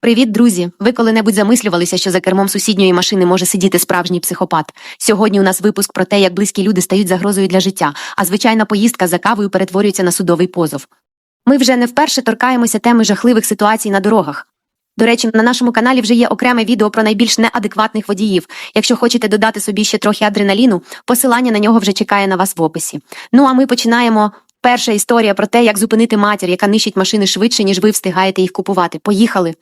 Привіт, друзі! Ви коли-небудь замислювалися, що за кермом сусідньої машини може сидіти справжній психопат? Сьогодні у нас випуск про те, як близькі люди стають загрозою для життя, а звичайна поїздка за кавою перетворюється на судовий позов. Ми вже не вперше торкаємося теми жахливих ситуацій на дорогах. До речі, на нашому каналі вже є окреме відео про найбільш неадекватних водіїв. Якщо хочете додати собі ще трохи адреналіну, посилання на нього вже чекає на вас в описі. Ну а ми починаємо. Перша історія про те, як зупинити матір, яка нищить машини швидше, ніж ви встигаєте їх купувати. Поїхали!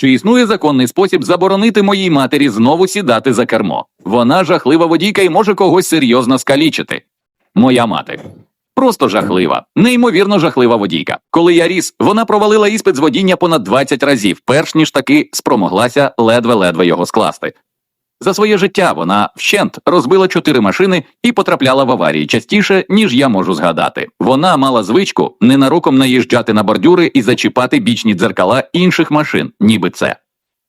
Чи існує законний спосіб заборонити моїй матері знову сідати за кермо? Вона жахлива водійка і може когось серйозно скалічити. Моя мати. Просто жахлива, неймовірно жахлива водійка. Коли я ріс, вона провалила іспит з водіння понад 20 разів, перш ніж таки спромоглася ледве-ледве його скласти. За своє життя вона вщент розбила чотири машини і потрапляла в аварії частіше, ніж я можу згадати. Вона мала звичку ненароком наїжджати на бордюри і зачіпати бічні дзеркала інших машин, ніби це.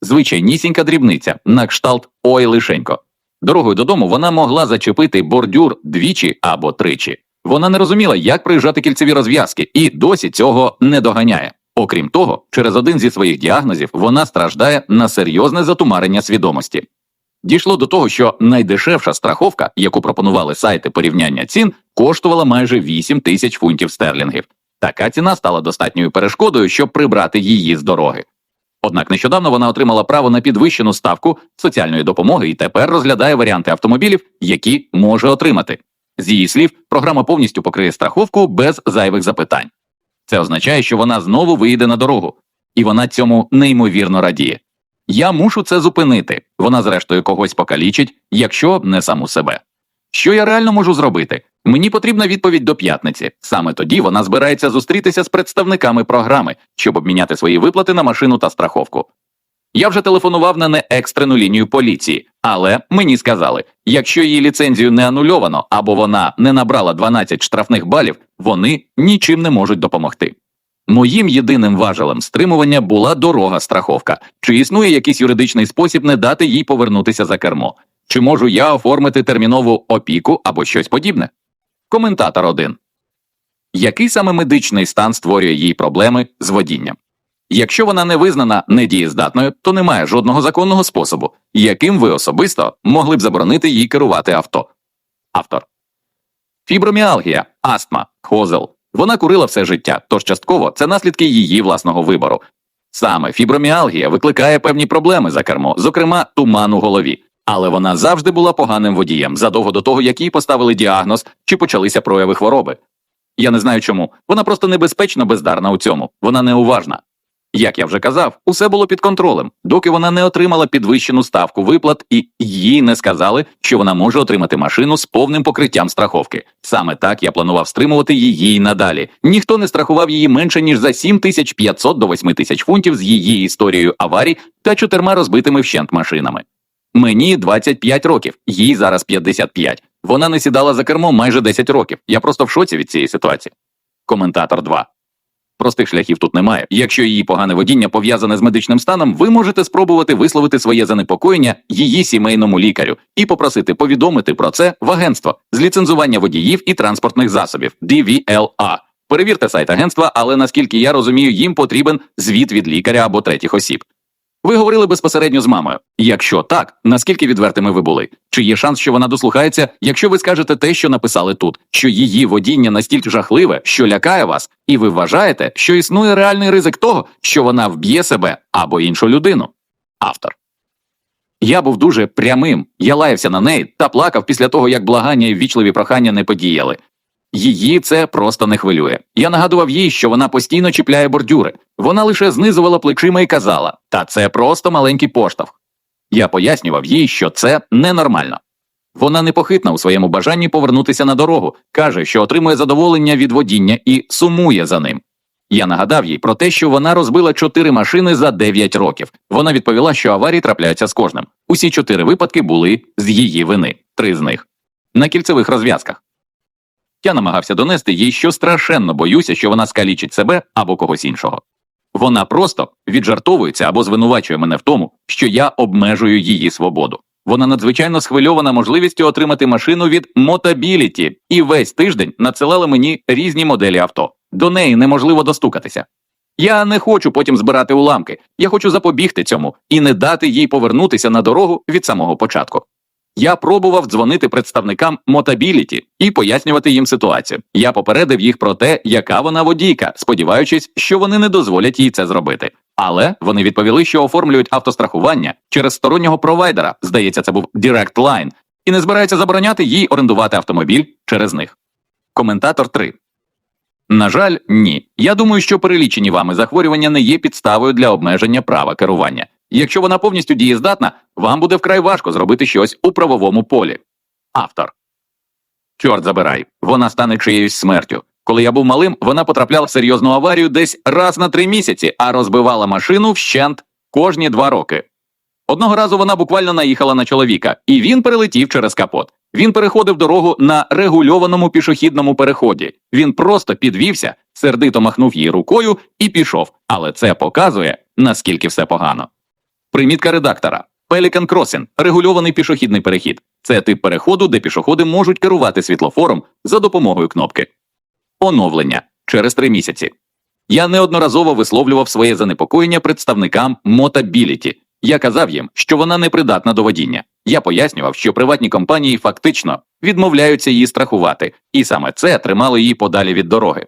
Звичайнісінька дрібниця, на кшталт ой лишенько. Дорогою додому вона могла зачепити бордюр двічі або тричі. Вона не розуміла, як проїжджати кільцеві розв'язки, і досі цього не доганяє. Окрім того, через один зі своїх діагнозів вона страждає на серйозне затумарення свідомості. Дійшло до того, що найдешевша страховка, яку пропонували сайти порівняння цін, коштувала майже 8 тисяч фунтів стерлінгів. Така ціна стала достатньою перешкодою, щоб прибрати її з дороги. Однак нещодавно вона отримала право на підвищену ставку соціальної допомоги і тепер розглядає варіанти автомобілів, які може отримати. З її слів, програма повністю покриє страховку без зайвих запитань. Це означає, що вона знову вийде на дорогу, і вона цьому неймовірно радіє. Я мушу це зупинити. Вона, зрештою, когось покалічить, якщо не саму себе. Що я реально можу зробити? Мені потрібна відповідь до п'ятниці. Саме тоді вона збирається зустрітися з представниками програми, щоб обміняти свої виплати на машину та страховку. Я вже телефонував на неекстрену лінію поліції, але мені сказали, якщо її ліцензію не анульовано або вона не набрала 12 штрафних балів, вони нічим не можуть допомогти. Моїм єдиним важелем стримування була дорога страховка. Чи існує якийсь юридичний спосіб не дати їй повернутися за кермо? Чи можу я оформити термінову опіку або щось подібне? Коментатор 1. Який саме медичний стан створює їй проблеми з водінням? Якщо вона не визнана недієздатною, то немає жодного законного способу, яким ви особисто могли б заборонити їй керувати авто. Автор Фіброміалгія, астма, хозел. Вона курила все життя, тож частково це наслідки її власного вибору. Саме фіброміалгія викликає певні проблеми за кермо, зокрема туман у голові. Але вона завжди була поганим водієм задовго до того, як їй поставили діагноз чи почалися прояви хвороби. Я не знаю чому. Вона просто небезпечно бездарна у цьому, вона неуважна. Як я вже казав, усе було під контролем, доки вона не отримала підвищену ставку виплат, і їй не сказали, що вона може отримати машину з повним покриттям страховки. Саме так я планував стримувати її й надалі. Ніхто не страхував її менше ніж за 7500 до 8000 фунтів з її історією аварій та чотирма розбитими вщент машинами. Мені 25 років, їй зараз 55. Вона не сідала за кермо майже 10 років. Я просто в шоці від цієї ситуації. Коментатор 2. Простих шляхів тут немає. Якщо її погане водіння пов'язане з медичним станом, ви можете спробувати висловити своє занепокоєння її сімейному лікарю і попросити повідомити про це в агентство з ліцензування водіїв і транспортних засобів DVLA. Перевірте сайт агентства, але наскільки я розумію, їм потрібен звіт від лікаря або третіх осіб. Ви говорили безпосередньо з мамою. Якщо так, наскільки відвертими ви були? Чи є шанс, що вона дослухається, якщо ви скажете те, що написали тут, що її водіння настільки жахливе, що лякає вас, і ви вважаєте, що існує реальний ризик того, що вона вб'є себе або іншу людину? Автор. Я був дуже прямим, я лаявся на неї та плакав після того, як благання і ввічливі прохання не подіяли. Її це просто не хвилює. Я нагадував їй, що вона постійно чіпляє бордюри. Вона лише знизувала плечима і казала: та це просто маленький поштовх. Я пояснював їй, що це ненормально. Вона непохитна у своєму бажанні повернутися на дорогу, каже, що отримує задоволення від водіння і сумує за ним. Я нагадав їй про те, що вона розбила чотири машини за 9 років. Вона відповіла, що аварії трапляються з кожним. Усі чотири випадки були з її вини, три з них на кільцевих розв'язках. Я намагався донести їй, що страшенно боюся, що вона скалічить себе або когось іншого. Вона просто віджартовується або звинувачує мене в тому, що я обмежую її свободу. Вона надзвичайно схвильована можливістю отримати машину від Motability і весь тиждень надсилала мені різні моделі авто. до неї неможливо достукатися. Я не хочу потім збирати уламки, я хочу запобігти цьому і не дати їй повернутися на дорогу від самого початку. Я пробував дзвонити представникам Мотабіліті і пояснювати їм ситуацію. Я попередив їх про те, яка вона водійка, сподіваючись, що вони не дозволять їй це зробити. Але вони відповіли, що оформлюють автострахування через стороннього провайдера, здається, це був Direct Line, і не збираються забороняти їй орендувати автомобіль через них. Коментатор 3. На жаль, ні. Я думаю, що перелічені вами захворювання не є підставою для обмеження права керування. Якщо вона повністю дієздатна, вам буде вкрай важко зробити щось у правовому полі. Автор. Чорт забирай, вона стане чиєюсь смертю. Коли я був малим, вона потрапляла в серйозну аварію десь раз на три місяці, а розбивала машину вщент кожні два роки. Одного разу вона буквально наїхала на чоловіка, і він перелетів через капот. Він переходив дорогу на регульованому пішохідному переході. Він просто підвівся, сердито махнув їй рукою і пішов. Але це показує, наскільки все погано. Примітка редактора. Pelican Crossing – регульований пішохідний перехід. Це тип переходу, де пішоходи можуть керувати світлофором за допомогою кнопки. Оновлення через три місяці. Я неодноразово висловлював своє занепокоєння представникам Motability. Я казав їм, що вона непридатна до водіння. Я пояснював, що приватні компанії фактично відмовляються її страхувати, і саме це тримало її подалі від дороги.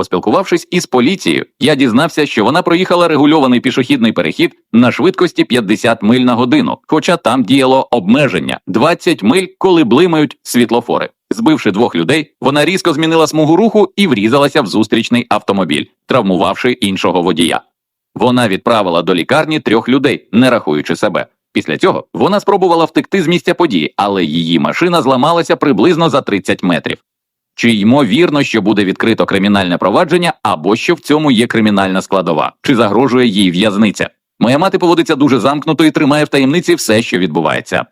Поспілкувавшись із поліцією, я дізнався, що вона проїхала регульований пішохідний перехід на швидкості 50 миль на годину, хоча там діяло обмеження 20 миль, коли блимають світлофори. Збивши двох людей, вона різко змінила смугу руху і врізалася в зустрічний автомобіль, травмувавши іншого водія. Вона відправила до лікарні трьох людей, не рахуючи себе. Після цього вона спробувала втекти з місця події, але її машина зламалася приблизно за 30 метрів. Чи ймовірно, що буде відкрито кримінальне провадження, або що в цьому є кримінальна складова, чи загрожує їй в'язниця? Моя мати поводиться дуже замкнуто і тримає в таємниці все, що відбувається.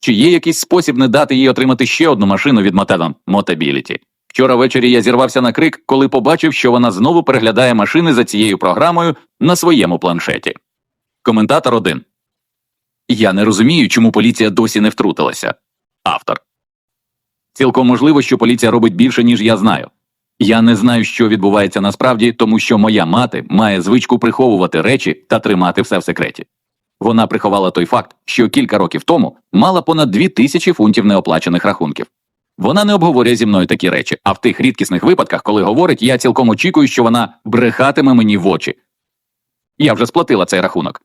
Чи є якийсь спосіб не дати їй отримати ще одну машину від Мотедон Мотабіліті? Вчора ввечері я зірвався на крик, коли побачив, що вона знову переглядає машини за цією програмою на своєму планшеті. Коментатор 1. Я не розумію, чому поліція досі не втрутилася. Автор. Цілком можливо, що поліція робить більше, ніж я знаю. Я не знаю, що відбувається насправді, тому що моя мати має звичку приховувати речі та тримати все в секреті. Вона приховала той факт, що кілька років тому мала понад дві тисячі фунтів неоплачених рахунків. Вона не обговорює зі мною такі речі, а в тих рідкісних випадках, коли говорить, я цілком очікую, що вона брехатиме мені в очі. Я вже сплатила цей рахунок.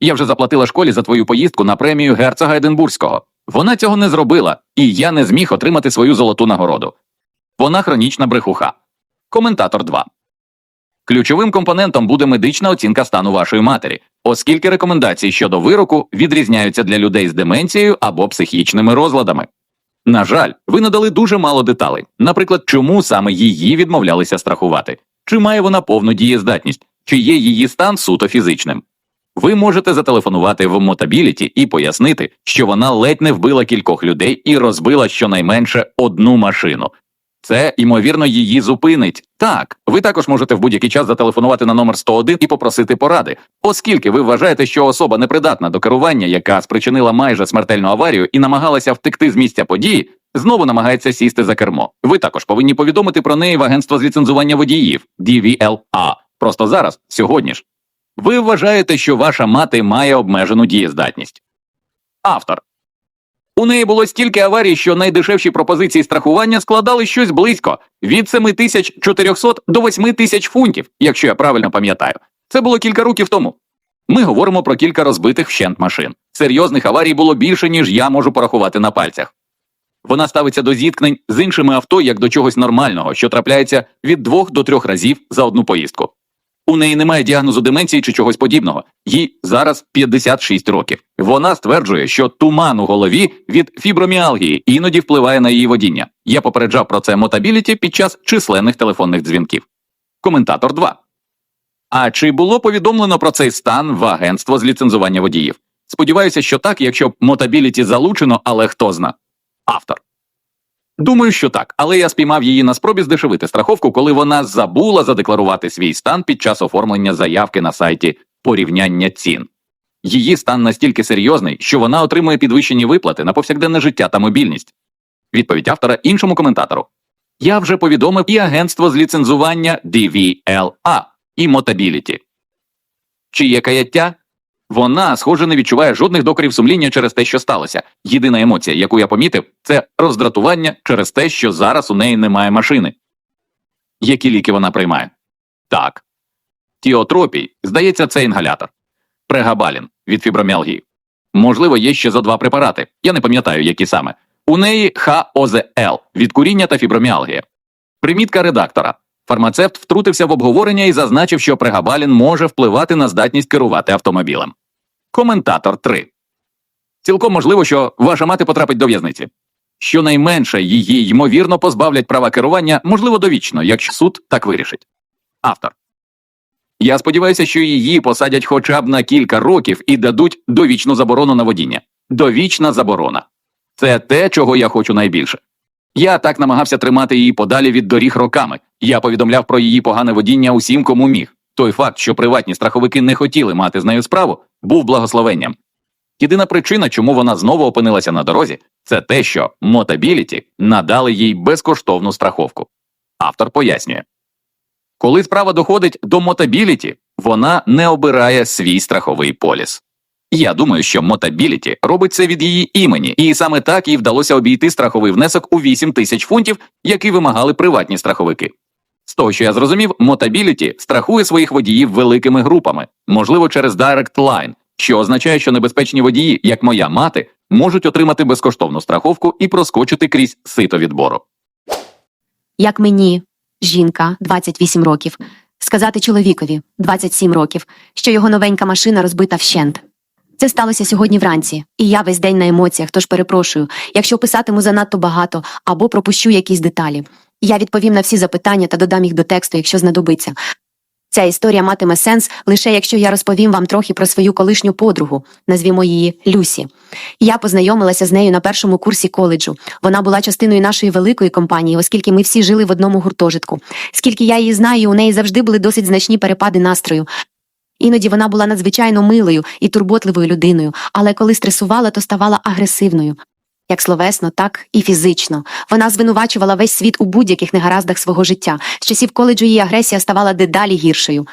Я вже заплатила школі за твою поїздку на премію герцога Единбурзького. Вона цього не зробила, і я не зміг отримати свою золоту нагороду. Вона хронічна брехуха. Коментатор 2. Ключовим компонентом буде медична оцінка стану вашої матері, оскільки рекомендації щодо вироку відрізняються для людей з деменцією або психічними розладами. На жаль, ви надали дуже мало деталей. Наприклад, чому саме її відмовлялися страхувати, чи має вона повну дієздатність, чи є її стан суто фізичним. Ви можете зателефонувати в Мотабіліті і пояснити, що вона ледь не вбила кількох людей і розбила щонайменше одну машину. Це, ймовірно, її зупинить. Так, ви також можете в будь-який час зателефонувати на номер 101 і попросити поради, оскільки ви вважаєте, що особа непридатна до керування, яка спричинила майже смертельну аварію і намагалася втекти з місця події, знову намагається сісти за кермо. Ви також повинні повідомити про неї в агентство з ліцензування водіїв DVLA. Просто зараз, сьогодні ж. Ви вважаєте, що ваша мати має обмежену дієздатність. Автор. У неї було стільки аварій, що найдешевші пропозиції страхування складали щось близько від 7400 до 8000 фунтів, якщо я правильно пам'ятаю. Це було кілька років тому. Ми говоримо про кілька розбитих вщент машин. Серйозних аварій було більше, ніж я можу порахувати на пальцях. Вона ставиться до зіткнень з іншими авто як до чогось нормального, що трапляється від двох до трьох разів за одну поїздку. У неї немає діагнозу деменції чи чогось подібного. Їй зараз 56 років. Вона стверджує, що туман у голові від фіброміалгії іноді впливає на її водіння. Я попереджав про це мотабіліті під час численних телефонних дзвінків. Коментатор 2. А чи було повідомлено про цей стан в агентство з ліцензування водіїв? Сподіваюся, що так, якщо мотабіліті залучено, але хто зна. Автор. Думаю, що так, але я спіймав її на спробі здешевити страховку, коли вона забула задекларувати свій стан під час оформлення заявки на сайті порівняння цін. Її стан настільки серйозний, що вона отримує підвищені виплати на повсякденне життя та мобільність. Відповідь автора іншому коментатору. Я вже повідомив і агентство з ліцензування DVLA і Motability. Чи є каяття? Вона, схоже, не відчуває жодних докорів сумління через те, що сталося. Єдина емоція, яку я помітив, це роздратування через те, що зараз у неї немає машини. Які ліки вона приймає? Так. Тіотропій, здається, це інгалятор. Прегабалін від фіброміалгії. Можливо, є ще зо два препарати. Я не пам'ятаю, які саме. У неї ХОЗЛ від куріння та фіброміалгія. Примітка редактора. Фармацевт втрутився в обговорення і зазначив, що прегабалін може впливати на здатність керувати автомобілем. Коментатор 3. Цілком можливо, що ваша мати потрапить до в'язниці. Щонайменше її ймовірно позбавлять права керування, можливо, довічно, якщо суд так вирішить. Автор. Я сподіваюся, що її посадять хоча б на кілька років і дадуть довічну заборону на водіння. Довічна заборона. Це те, чого я хочу найбільше. Я так намагався тримати її подалі від доріг роками. Я повідомляв про її погане водіння усім, кому міг. Той факт, що приватні страховики не хотіли мати з нею справу, був благословенням. Єдина причина, чому вона знову опинилася на дорозі, це те, що Motability надали їй безкоштовну страховку. Автор пояснює. Коли справа доходить до Motability, вона не обирає свій страховий поліс. Я думаю, що Motability робить це від її імені, і саме так їй вдалося обійти страховий внесок у 8 тисяч фунтів, який вимагали приватні страховики. З того, що я зрозумів, Motability страхує своїх водіїв великими групами, можливо, через Direct Line, що означає, що небезпечні водії, як моя мати, можуть отримати безкоштовну страховку і проскочити крізь сито відбору. Як мені, жінка, 28 років, сказати чоловікові, 27 років, що його новенька машина розбита вщент. Це сталося сьогодні вранці, і я весь день на емоціях, тож перепрошую, якщо писатиму занадто багато або пропущу якісь деталі. Я відповім на всі запитання та додам їх до тексту, якщо знадобиться. Ця історія матиме сенс лише якщо я розповім вам трохи про свою колишню подругу, назвімо її Люсі. Я познайомилася з нею на першому курсі коледжу. Вона була частиною нашої великої компанії, оскільки ми всі жили в одному гуртожитку. Скільки я її знаю, у неї завжди були досить значні перепади настрою. Іноді вона була надзвичайно милою і турботливою людиною, але коли стресувала, то ставала агресивною. Як словесно, так і фізично. Вона звинувачувала весь світ у будь-яких негараздах свого життя. З часів коледжу її агресія ставала дедалі гіршою.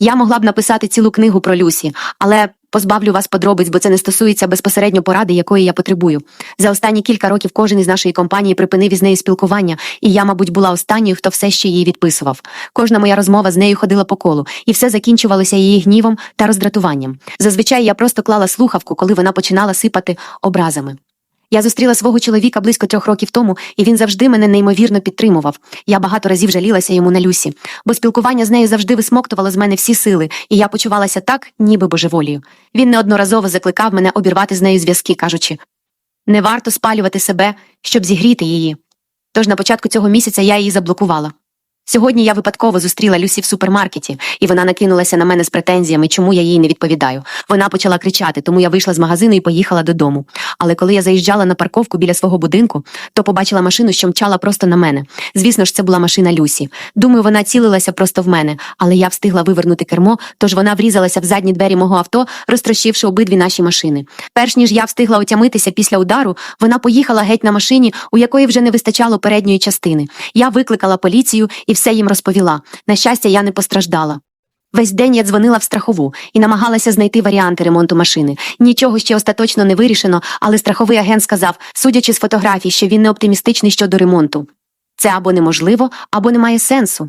Я могла б написати цілу книгу про Люсі, але позбавлю вас подробиць, бо це не стосується безпосередньо поради, якої я потребую. За останні кілька років кожен із нашої компанії припинив із нею спілкування, і я, мабуть, була останньою, хто все ще її відписував. Кожна моя розмова з нею ходила по колу, і все закінчувалося її гнівом та роздратуванням. Зазвичай я просто клала слухавку, коли вона починала сипати образами. Я зустріла свого чоловіка близько трьох років тому, і він завжди мене неймовірно підтримував. Я багато разів жалілася йому на Люсі, бо спілкування з нею завжди висмоктувало з мене всі сили, і я почувалася так, ніби божеволію. Він неодноразово закликав мене обірвати з нею зв'язки, кажучи не варто спалювати себе, щоб зігріти її. Тож на початку цього місяця я її заблокувала. Сьогодні я випадково зустріла Люсі в супермаркеті, і вона накинулася на мене з претензіями, чому я їй не відповідаю. Вона почала кричати, тому я вийшла з магазину і поїхала додому. Але коли я заїжджала на парковку біля свого будинку, то побачила машину, що мчала просто на мене. Звісно ж, це була машина Люсі. Думаю, вона цілилася просто в мене, але я встигла вивернути кермо, тож вона врізалася в задні двері мого авто, розтрощивши обидві наші машини. Перш ніж я встигла отямитися після удару, вона поїхала геть на машині, у якої вже не вистачало передньої частини. Я викликала поліцію і все їм розповіла. На щастя, я не постраждала. Весь день я дзвонила в страхову і намагалася знайти варіанти ремонту машини. Нічого ще остаточно не вирішено, але страховий агент сказав, судячи з фотографій, що він не оптимістичний щодо ремонту. Це або неможливо, або немає сенсу.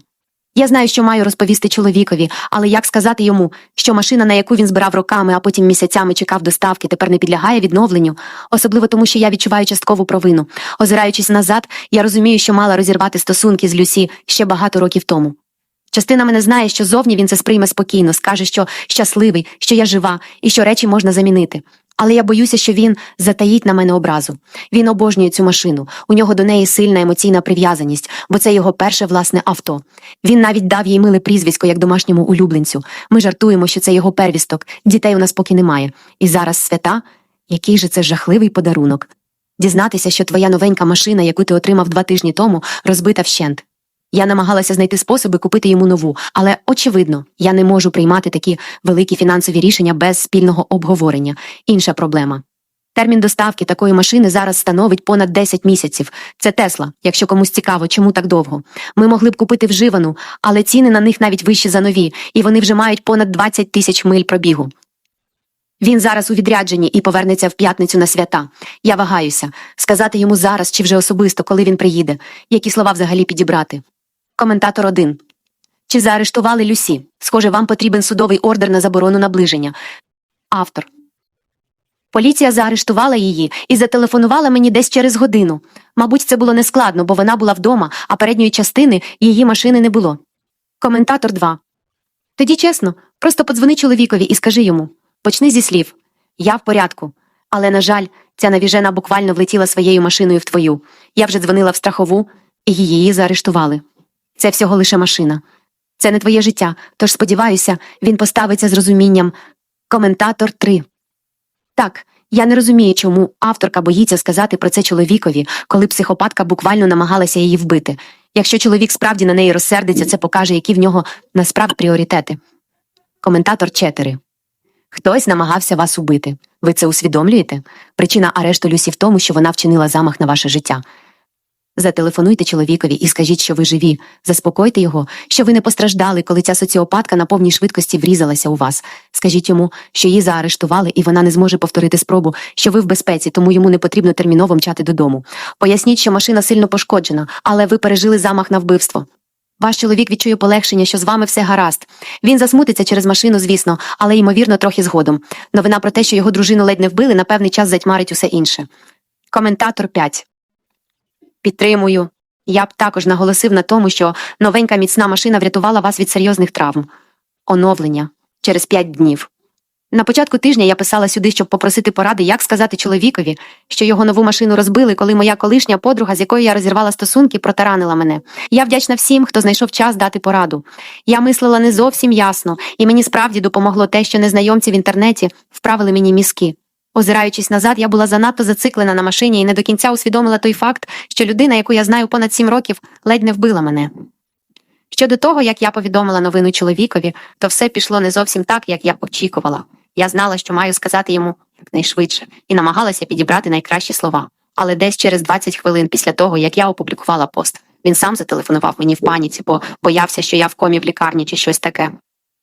Я знаю, що маю розповісти чоловікові, але як сказати йому, що машина, на яку він збирав роками, а потім місяцями чекав доставки, тепер не підлягає відновленню, особливо тому, що я відчуваю часткову провину. Озираючись назад, я розумію, що мала розірвати стосунки з Люсі ще багато років тому. Частина мене знає, що зовні він це сприйме спокійно, скаже, що щасливий, що я жива і що речі можна замінити. Але я боюся, що він затаїть на мене образу. Він обожнює цю машину. У нього до неї сильна емоційна прив'язаність, бо це його перше власне авто. Він навіть дав їй миле прізвисько як домашньому улюбленцю. Ми жартуємо, що це його первісток. Дітей у нас поки немає. І зараз свята, який же це жахливий подарунок. Дізнатися, що твоя новенька машина, яку ти отримав два тижні тому, розбита вщент. Я намагалася знайти способи купити йому нову, але очевидно, я не можу приймати такі великі фінансові рішення без спільного обговорення. Інша проблема. Термін доставки такої машини зараз становить понад 10 місяців. Це Тесла, якщо комусь цікаво, чому так довго. Ми могли б купити вживану, але ціни на них навіть вищі за нові, і вони вже мають понад 20 тисяч миль пробігу. Він зараз у відрядженні і повернеться в п'ятницю на свята. Я вагаюся сказати йому зараз чи вже особисто, коли він приїде, які слова взагалі підібрати. Коментатор 1. Чи заарештували Люсі? Схоже, вам потрібен судовий ордер на заборону наближення. Автор. Поліція заарештувала її і зателефонувала мені десь через годину. Мабуть, це було нескладно, бо вона була вдома, а передньої частини її машини не було. Коментатор 2. Тоді чесно, просто подзвони чоловікові і скажи йому. Почни зі слів Я в порядку. Але, на жаль, ця навіжена буквально влетіла своєю машиною в твою. Я вже дзвонила в страхову, і її заарештували. Це всього лише машина. Це не твоє життя, тож сподіваюся, він поставиться з розумінням. Коментатор 3. Так, я не розумію, чому авторка боїться сказати про це чоловікові, коли психопатка буквально намагалася її вбити. Якщо чоловік справді на неї розсердиться, це покаже, які в нього насправді пріоритети. Коментатор 4. Хтось намагався вас убити. Ви це усвідомлюєте? Причина арешту Люсі в тому, що вона вчинила замах на ваше життя. Зателефонуйте чоловікові і скажіть, що ви живі. Заспокойте його, що ви не постраждали, коли ця соціопатка на повній швидкості врізалася у вас. Скажіть йому, що її заарештували, і вона не зможе повторити спробу, що ви в безпеці, тому йому не потрібно терміново мчати додому. Поясніть, що машина сильно пошкоджена, але ви пережили замах на вбивство. Ваш чоловік відчує полегшення, що з вами все гаразд. Він засмутиться через машину, звісно, але ймовірно трохи згодом. Новина про те, що його дружину ледь не вбили, на певний час затьмарить усе інше. Коментатор 5. Підтримую. Я б також наголосив на тому, що новенька міцна машина врятувала вас від серйозних травм. Оновлення через 5 днів. На початку тижня я писала сюди, щоб попросити поради, як сказати чоловікові, що його нову машину розбили, коли моя колишня подруга, з якою я розірвала стосунки, протаранила мене. Я вдячна всім, хто знайшов час дати пораду. Я мислила не зовсім ясно, і мені справді допомогло те, що незнайомці в інтернеті вправили мені мізки. Озираючись назад, я була занадто зациклена на машині і не до кінця усвідомила той факт, що людина, яку я знаю понад сім років, ледь не вбила мене. Щодо того, як я повідомила новину чоловікові, то все пішло не зовсім так, як я очікувала. Я знала, що маю сказати йому якнайшвидше, і намагалася підібрати найкращі слова. Але десь через 20 хвилин після того, як я опублікувала пост, він сам зателефонував мені в паніці, бо боявся, що я в комі в лікарні чи щось таке.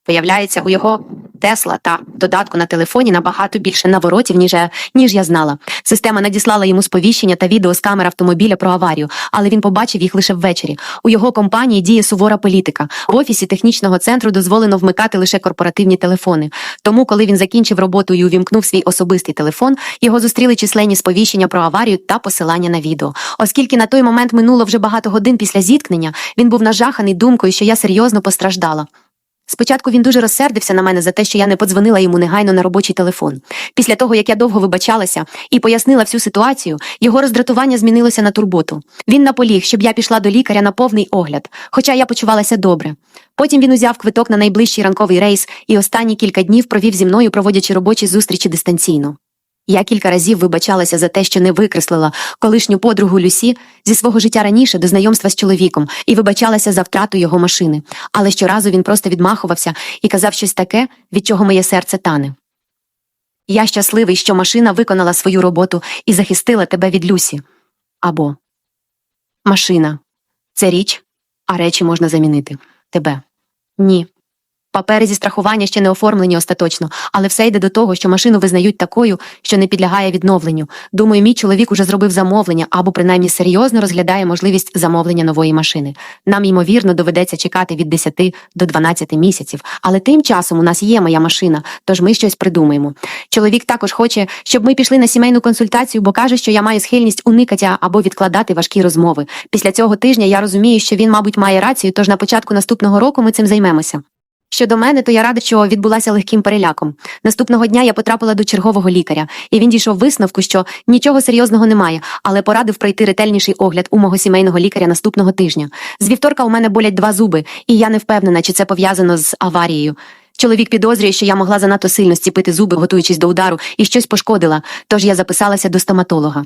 Виявляється, у його Тесла та додатку на телефоні набагато більше наворотів, ніж, ніж я знала. Система надіслала йому сповіщення та відео з камер автомобіля про аварію, але він побачив їх лише ввечері. У його компанії діє сувора політика. В офісі технічного центру дозволено вмикати лише корпоративні телефони. Тому, коли він закінчив роботу і увімкнув свій особистий телефон, його зустріли численні сповіщення про аварію та посилання на відео. Оскільки на той момент минуло вже багато годин після зіткнення, він був нажаханий думкою, що я серйозно постраждала. Спочатку він дуже розсердився на мене за те, що я не подзвонила йому негайно на робочий телефон. Після того, як я довго вибачалася і пояснила всю ситуацію, його роздратування змінилося на турботу. Він наполіг, щоб я пішла до лікаря на повний огляд, хоча я почувалася добре. Потім він узяв квиток на найближчий ранковий рейс і останні кілька днів провів зі мною, проводячи робочі зустрічі дистанційно. Я кілька разів вибачалася за те, що не викреслила колишню подругу Люсі зі свого життя раніше до знайомства з чоловіком, і вибачалася за втрату його машини. Але щоразу він просто відмахувався і казав щось таке, від чого моє серце тане. Я щасливий, що машина виконала свою роботу і захистила тебе від Люсі. Або машина це річ, а речі можна замінити. Тебе. Ні. Папери зі страхування ще не оформлені остаточно, але все йде до того, що машину визнають такою, що не підлягає відновленню. Думаю, мій чоловік уже зробив замовлення або принаймні серйозно розглядає можливість замовлення нової машини. Нам, ймовірно, доведеться чекати від 10 до 12 місяців, але тим часом у нас є моя машина, тож ми щось придумаємо. Чоловік також хоче, щоб ми пішли на сімейну консультацію, бо каже, що я маю схильність уникати або відкладати важкі розмови. Після цього тижня я розумію, що він, мабуть, має рацію, тож на початку наступного року ми цим займемося. Щодо мене, то я рада, що відбулася легким переляком. Наступного дня я потрапила до чергового лікаря, і він дійшов висновку, що нічого серйозного немає, але порадив пройти ретельніший огляд у мого сімейного лікаря наступного тижня. З вівторка у мене болять два зуби, і я не впевнена, чи це пов'язано з аварією. Чоловік підозрює, що я могла занадто сильно стіпити зуби, готуючись до удару, і щось пошкодила, тож я записалася до стоматолога.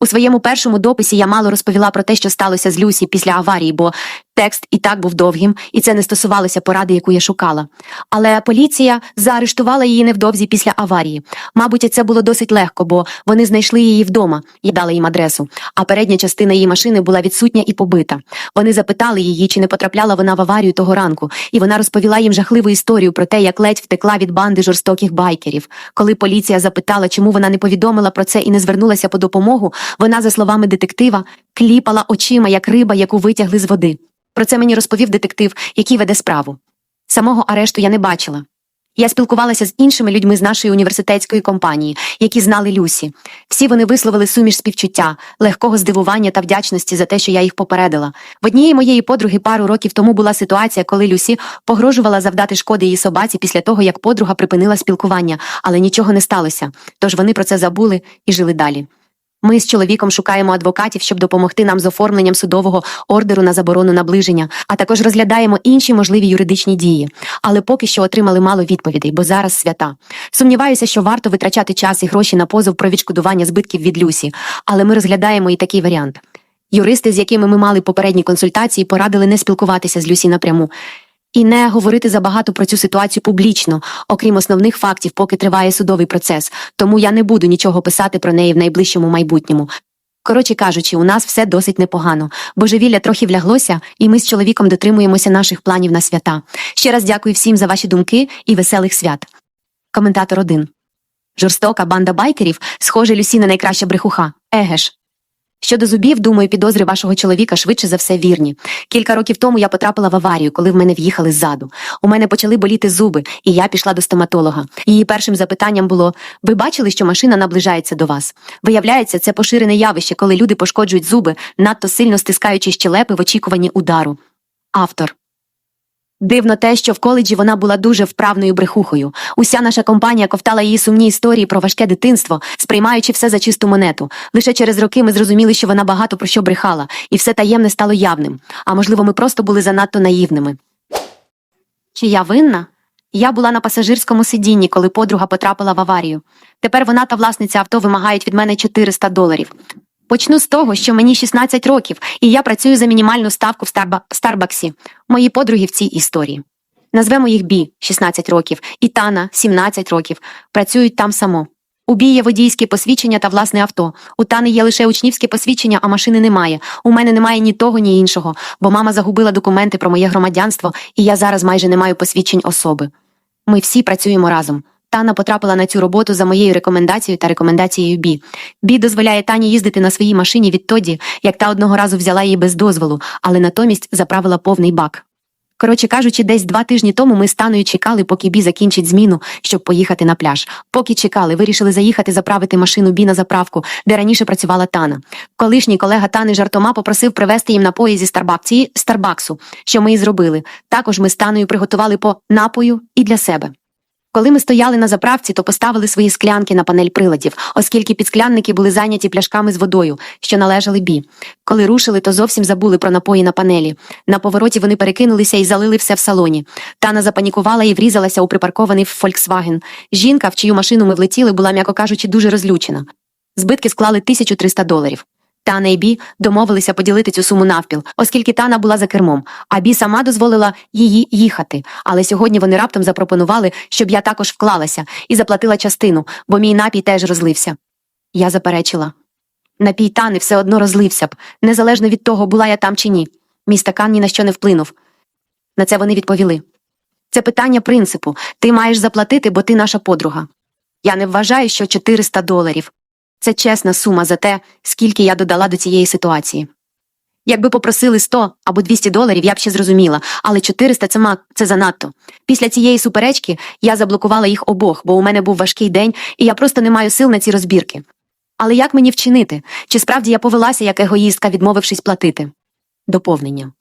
У своєму першому дописі я мало розповіла про те, що сталося з Люсі після аварії, бо Текст і так був довгим, і це не стосувалося поради, яку я шукала. Але поліція заарештувала її невдовзі після аварії. Мабуть, це було досить легко, бо вони знайшли її вдома і дали їм адресу. А передня частина її машини була відсутня і побита. Вони запитали її, чи не потрапляла вона в аварію того ранку, і вона розповіла їм жахливу історію про те, як ледь втекла від банди жорстоких байкерів. Коли поліція запитала, чому вона не повідомила про це і не звернулася по допомогу, вона, за словами детектива, кліпала очима, як риба, яку витягли з води. Про це мені розповів детектив, який веде справу. Самого арешту я не бачила. Я спілкувалася з іншими людьми з нашої університетської компанії, які знали Люсі. Всі вони висловили суміш співчуття, легкого здивування та вдячності за те, що я їх попередила. В однієї моєї подруги пару років тому була ситуація, коли Люсі погрожувала завдати шкоди її собаці після того, як подруга припинила спілкування, але нічого не сталося. Тож вони про це забули і жили далі. Ми з чоловіком шукаємо адвокатів, щоб допомогти нам з оформленням судового ордеру на заборону наближення, а також розглядаємо інші можливі юридичні дії. Але поки що отримали мало відповідей, бо зараз свята. Сумніваюся, що варто витрачати час і гроші на позов про відшкодування збитків від Люсі, але ми розглядаємо і такий варіант. Юристи, з якими ми мали попередні консультації, порадили не спілкуватися з Люсі напряму. І не говорити забагато про цю ситуацію публічно, окрім основних фактів, поки триває судовий процес, тому я не буду нічого писати про неї в найближчому майбутньому. Коротше кажучи, у нас все досить непогано. Божевілля трохи вляглося, і ми з чоловіком дотримуємося наших планів на свята. Ще раз дякую всім за ваші думки і веселих свят. Коментатор 1. Жорстока банда байкерів, схоже, Люсі на найкраща брехуха. Еге ж. Щодо зубів, думаю, підозри вашого чоловіка швидше за все вірні. Кілька років тому я потрапила в аварію, коли в мене в'їхали ззаду. У мене почали боліти зуби, і я пішла до стоматолога. Її першим запитанням було: ви бачили, що машина наближається до вас? Виявляється, це поширене явище, коли люди пошкоджують зуби, надто сильно стискаючи щелепи в очікуванні удару. Автор. Дивно те, що в коледжі вона була дуже вправною брехухою. Уся наша компанія ковтала її сумні історії про важке дитинство, сприймаючи все за чисту монету. Лише через роки ми зрозуміли, що вона багато про що брехала, і все таємне стало явним. А можливо, ми просто були занадто наївними. Чи я винна? Я була на пасажирському сидінні, коли подруга потрапила в аварію. Тепер вона та власниця авто вимагають від мене 400 доларів. Почну з того, що мені 16 років, і я працюю за мінімальну ставку в Старба... Старбаксі. Мої подруги в цій історії. Назвемо їх Бі 16 років і Тана 17 років. Працюють там само. У Бі є водійське посвідчення та власне авто. У Тани є лише учнівське посвідчення, а машини немає. У мене немає ні того, ні іншого, бо мама загубила документи про моє громадянство, і я зараз майже не маю посвідчень особи. Ми всі працюємо разом. Тана потрапила на цю роботу за моєю рекомендацією та рекомендацією Бі. Бі дозволяє Тані їздити на своїй машині відтоді, як та одного разу взяла її без дозволу, але натомість заправила повний бак. Коротше кажучи, десь два тижні тому ми з Таною чекали, поки Бі закінчить зміну, щоб поїхати на пляж. Поки чекали, вирішили заїхати заправити машину Бі на заправку, де раніше працювала Тана. Колишній колега Тани жартома попросив привезти їм напої зі Старбаксі Старбаксу, що ми і зробили. Також ми з Таною приготували по напою і для себе. Коли ми стояли на заправці, то поставили свої склянки на панель приладів, оскільки підсклянники були зайняті пляшками з водою, що належали бі. Коли рушили, то зовсім забули про напої на панелі. На повороті вони перекинулися і залили все в салоні. Тана запанікувала і врізалася у припаркований Volkswagen. Жінка, в чию машину ми влетіли, була, м'яко кажучи, дуже розлючена. Збитки склали 1300 доларів. Тана і Бі домовилися поділити цю суму навпіл, оскільки Тана була за кермом, а Бі сама дозволила її їхати. Але сьогодні вони раптом запропонували, щоб я також вклалася і заплатила частину, бо мій напій теж розлився. Я заперечила. Напій Тани все одно розлився б, незалежно від того, була я там чи ні. Мій стакан ні на що не вплинув. На це вони відповіли. Це питання принципу. Ти маєш заплатити, бо ти наша подруга. Я не вважаю, що 400 доларів. Це чесна сума за те, скільки я додала до цієї ситуації. Якби попросили 100 або 200 доларів, я б ще зрозуміла, але 400 – це, ма- це занадто. Після цієї суперечки я заблокувала їх обох, бо у мене був важкий день, і я просто не маю сил на ці розбірки. Але як мені вчинити? Чи справді я повелася як егоїстка, відмовившись платити? Доповнення.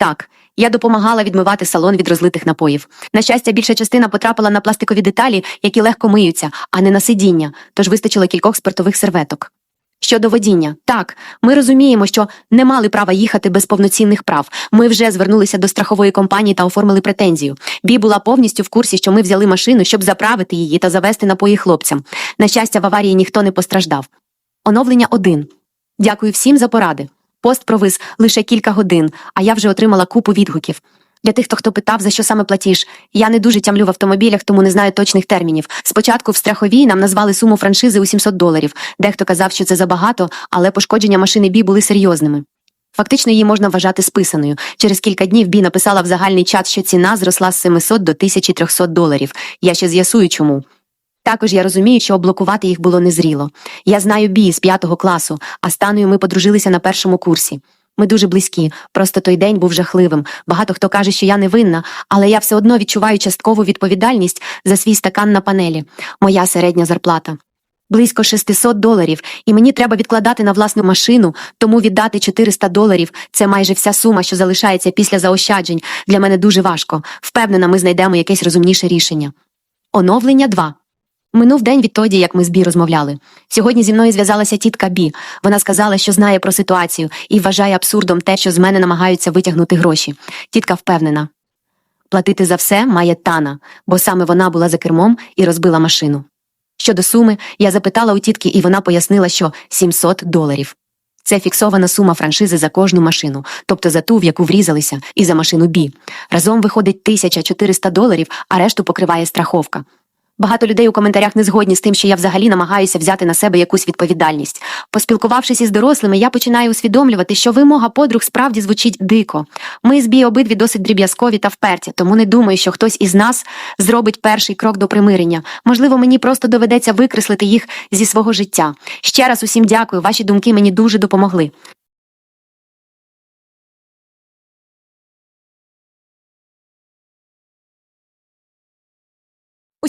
Так, я допомагала відмивати салон від розлитих напоїв. На щастя, більша частина потрапила на пластикові деталі, які легко миються, а не на сидіння, тож вистачило кількох спиртових серветок. Щодо водіння, так, ми розуміємо, що не мали права їхати без повноцінних прав. Ми вже звернулися до страхової компанії та оформили претензію. Бі була повністю в курсі, що ми взяли машину, щоб заправити її та завести напої хлопцям. На щастя, в аварії ніхто не постраждав. Оновлення 1. Дякую всім за поради. Пост провис лише кілька годин, а я вже отримала купу відгуків. Для тих, хто хто питав, за що саме платіж, я не дуже тямлю в автомобілях, тому не знаю точних термінів. Спочатку в страховій нам назвали суму франшизи у 700 доларів. Дехто казав, що це забагато, але пошкодження машини Бі були серйозними. Фактично її можна вважати списаною. Через кілька днів Бі написала в загальний чат, що ціна зросла з 700 до 1300 доларів. Я ще з'ясую, чому. Також я розумію, що облокувати їх було незріло. Я знаю Бі з п'ятого класу, а з Таною ми подружилися на першому курсі. Ми дуже близькі, просто той день був жахливим. Багато хто каже, що я невинна, але я все одно відчуваю часткову відповідальність за свій стакан на панелі. Моя середня зарплата. Близько 600 доларів, і мені треба відкладати на власну машину, тому віддати 400 доларів це майже вся сума, що залишається після заощаджень. Для мене дуже важко. Впевнена, ми знайдемо якесь розумніше рішення. Оновлення 2. Минув день відтоді, як ми з Бі розмовляли. Сьогодні зі мною зв'язалася тітка Бі. Вона сказала, що знає про ситуацію і вважає абсурдом те, що з мене намагаються витягнути гроші. Тітка впевнена. Платити за все має Тана, бо саме вона була за кермом і розбила машину. Щодо суми, я запитала у тітки, і вона пояснила, що 700 доларів. Це фіксована сума франшизи за кожну машину, тобто за ту, в яку врізалися, і за машину Бі. Разом виходить 1400 доларів, а решту покриває страховка. Багато людей у коментарях не згодні з тим, що я взагалі намагаюся взяти на себе якусь відповідальність. Поспілкувавшись із дорослими, я починаю усвідомлювати, що вимога подруг справді звучить дико. Ми з Бі обидві досить дріб'язкові та вперті, тому не думаю, що хтось із нас зробить перший крок до примирення. Можливо, мені просто доведеться викреслити їх зі свого життя. Ще раз усім дякую. Ваші думки мені дуже допомогли.